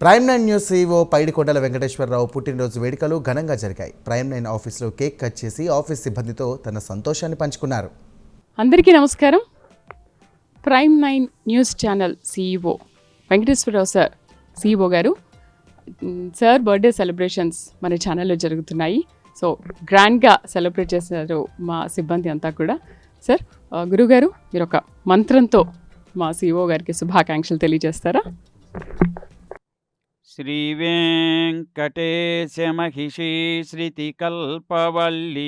Prime nine news CEO Paidikondala Venkateswararao పుట్టినరోజు వేడుకలు ఘనంగా జరిగాయి. ప్రైమ్ నైన్ ఆఫీస్లో కేక్ కట్ చేసి ఆఫీస్ సిబ్బందితో తన సంతోషాన్ని పంచుకున్నారు. అందరికీ నమస్కారం. Prime nine news channel CEO Venkateswararao sir CEO గారు సార్ బర్త్డే సెలబ్రేషన్స్ మన ఛానల్లో జరుగుతున్నాయి. సో గ్రాండ్గా సెలబ్రేట్ చేశారు మా సిబ్బంది అంతా కూడా. సార్ ఆ, గురుగారు మీరు ఒక మంత్రంతో మా సీఈఓ గారికి శుభాకాంక్షలు తెలియజేస్తారా? श्रीवेङ्कटेशमहिषी श्रुतिकल्पवल्ली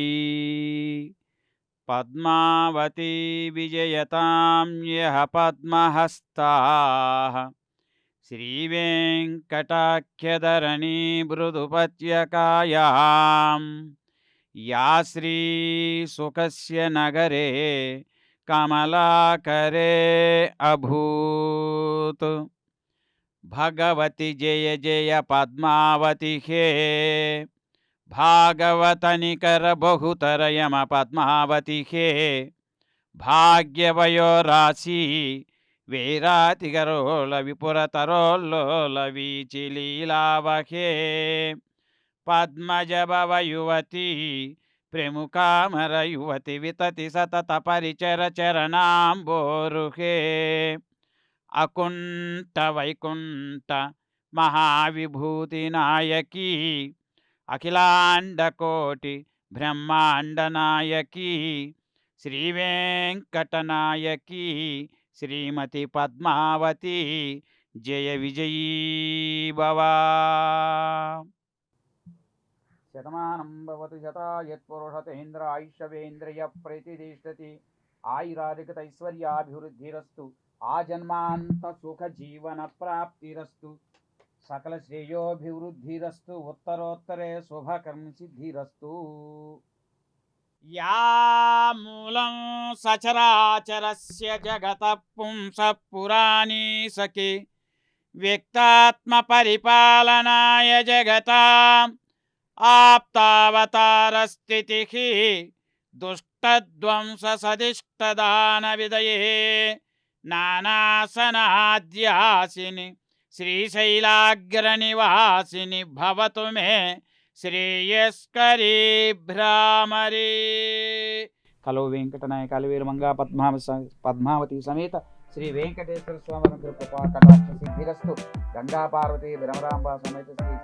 पद्मावती विजयतां यः पद्महस्ताः। श्रीवेङ्कटाख्यधरणी मृदुपत्यकायां। या श्रीसुखस्य नगरे कमलाकरे अभूत्। भगवती जय जय पद्मावती हे। भागवत निकर बहुतर यम पद्मावती हे। भाग्यवयो राशि वैरातिकरोल युवती पद्मजभवयुवती प्रेमुकामरयुवति, वितति सततपरिचरचरणाम्बोरुहे అకుంఠ వైకుంఠ మహావిభూతి నాయకి అఖిలాండకోటి బ్రహ్మాండ నాయకి శ్రీ వెంకటనాయకి శ్రీమతి పద్మావతి జయ విజయీ భవా. శతమానం భవతు శతాయత్పురుషతేంద్ర ఆయుష్యవేంద్రియ ప్రతిదిష్టతి ఆయురాధికతైశ్వర్యాభివృద్ధిరస్తు ఆజన్మాంత సుఖ జీవన ప్రాప్తిరస్తు. సకల శ్రేయోభివృద్ధిరస్తు. ఉత్తరోత్తరే శుభకర్మ సిద్ధిరస్తు యా మూలం సచరాచరస్య జగత. పుంస పురాణీ సఖి నానాసనాద్యాసిని శ్రీశైలాగ్రనివాసిని భవతు మే శ్రేయస్కరీ భ్రామరీ. కలో వెంకటనాయ కలివీరు మంగా పద్మావ పద్మావతి సమేత శ్రీ వెంకటేశ్వర స్వామి కృపా కటాక్ష సిద్ధిరస్తు. గంగా పార్వతి భ్రమరాంబ సమేత శ్రీ